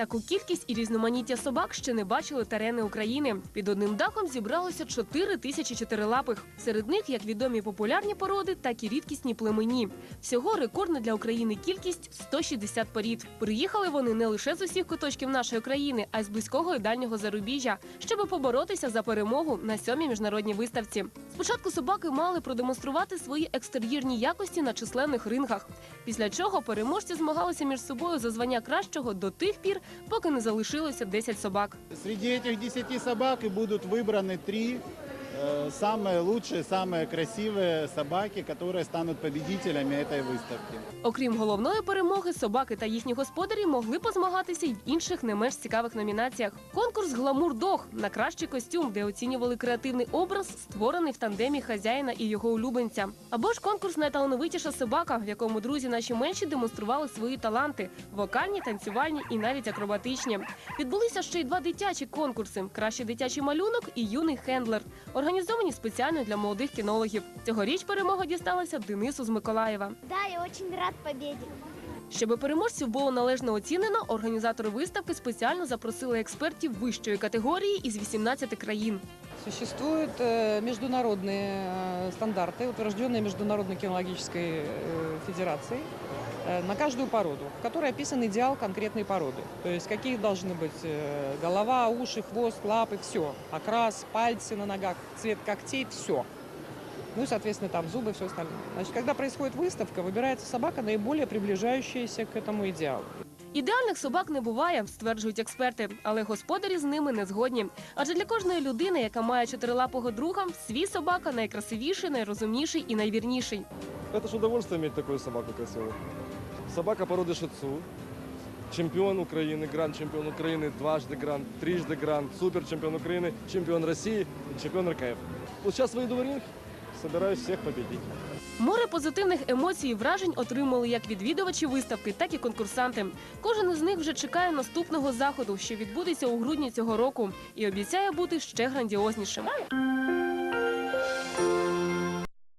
Таку кількість і різноманіття собак ще не бачили терени України. Під одним дахом зібралося 4 тисячі чотирилапих. Серед них як відомі популярні породи, так і рідкісні племені. Всього рекордна для України кількість 160 порід. Приїхали вони не лише з усіх куточків нашої країни, а й з близького і дальнього зарубіжжя, щоб поборотися за перемогу на сьомій міжнародній виставці. Спочатку собаки мали продемонструвати свої екстер'єрні якості на численних рингах, після чого переможці змагалися між собою за звання кращого до тих пір, поки не залишилося 10 собак. Серед цих 10 собак будуть вибрані 3 Э, Саме лучшие, самые красивые собаки, которые станут победителями этой выставки. Окрім головної перемоги, собаки та їхні господарі могли позмагатися й в інших не менш цікавих номінаціях. Конкурс Гламур Дог на кращий костюм, де оцінювали креативний образ, створений в тандемі хазяїна і його улюбленця. Або ж конкурс найталановитіша собака, в якому друзі наші менші демонстрували свої таланти вокальні, танцювальні і навіть акробатичні. Відбулися ще й два дитячі конкурси: кращий дитячий малюнок і юний хендлер організовані спеціально для молодих кінологів. Цьогоріч перемога дісталася Денису з Миколаєва. Да, я очень рад победе. Щоб переможців було належно оцінено, організатори виставки спеціально запросили експертів вищої категорії із 18 країн. Существуют э, международные э, стандарты, утвержденные Международной кинологической э, федерацией э, на каждую породу, в которой описан идеал конкретной породы. То есть какие должны быть э, голова, уши, хвост, лапы, все. Окрас, пальцы на ногах, цвет когтей, все. Ну и, соответственно, там зубы, все остальное. Значит, когда происходит выставка, выбирается собака, наиболее приближающаяся к этому идеалу. Ідеальних собак не буває, стверджують експерти, але господарі з ними не згодні. Адже для кожної людини, яка має чотирилапого друга, свій собака найкрасивіший, найрозумніший і найвірніший. Это ж удовольствие иметь такую собаку красивую. Собака породы шицу. Чемпион Украины, гранд-чемпион Украины, дважды гранд, трижды гранд, супер-чемпион Украины, чемпион России, чемпион РКФ. Вот сейчас выйду в ринг, собираюсь всех победить. Море позитивних емоцій і вражень отримали як відвідувачі виставки, так і конкурсанти. Кожен із них вже чекає наступного заходу, що відбудеться у грудні цього року, і обіцяє бути ще грандіознішим.